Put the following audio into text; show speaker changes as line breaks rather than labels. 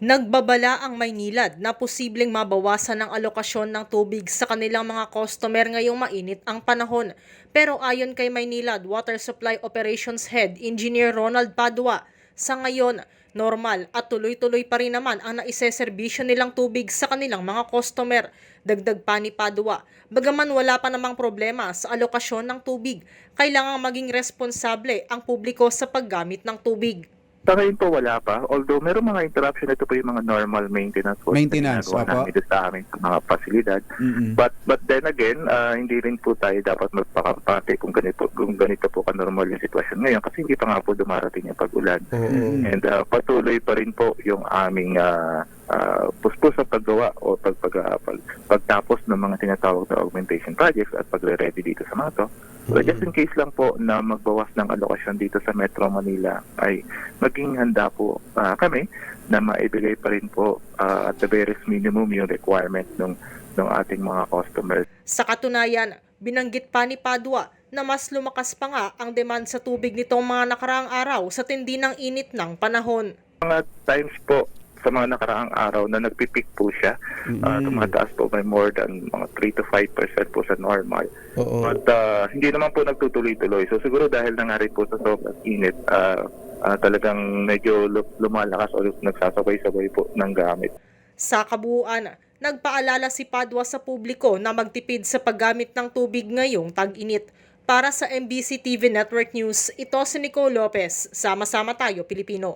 Nagbabala ang Maynilad na posibleng mabawasan ng alokasyon ng tubig sa kanilang mga customer ngayong mainit ang panahon. Pero ayon kay Maynilad Water Supply Operations Head Engineer Ronald Padua, sa ngayon, normal at tuloy-tuloy pa rin naman ang naiseserbisyo nilang tubig sa kanilang mga customer. Dagdag pa ni Padua, bagaman wala pa namang problema sa alokasyon ng tubig, kailangang maging responsable ang publiko sa paggamit ng tubig.
Sa ngayon po wala pa. Although meron mga interruption, ito po yung mga normal maintenance work
Maintenance,
na ginagawa namin sa amin sa mga pasilidad.
Mm-mm.
But but then again, ah, hindi rin po tayo dapat magpakampate kung ganito kung ganito po ka-normal yung sitwasyon ngayon kasi hindi pa nga po dumarating yung pag-ulan.
Mm.
And ah, patuloy pa rin po yung aming uh, puspos sa paggawa o pag, pag, ah, pag- pagtapos ng mga tinatawag na augmentation projects at pagre-ready dito sa mga to. So just in case lang po na magbawas ng alokasyon dito sa Metro Manila ay maging handa po ah, kami na maibigay pa rin po ah, at the barest minimum yung requirement ng ng ating mga customers.
Sa katunayan, binanggit pa ni Padua na mas lumakas pa nga ang demand sa tubig nitong mga nakaraang araw sa tindi ng init ng panahon.
Mga times po sa mga nakaraang araw na nagpipik po siya, ah,
Mm.
tumataas po by more than mga 3 to 5% po sa normal.
Oo.
At ah, hindi naman po nagtutuloy-tuloy. So siguro dahil na nga rin po sa sobrang init, ah, ah, talagang medyo lu- lumalakas o nagsasabay-sabay po ng gamit.
Sa kabuuan, nagpaalala si Padua sa publiko na magtipid sa paggamit ng tubig ngayong tag-init. Para sa MBC TV Network News, ito si Nicole Lopez. Sama-sama tayo, Pilipino.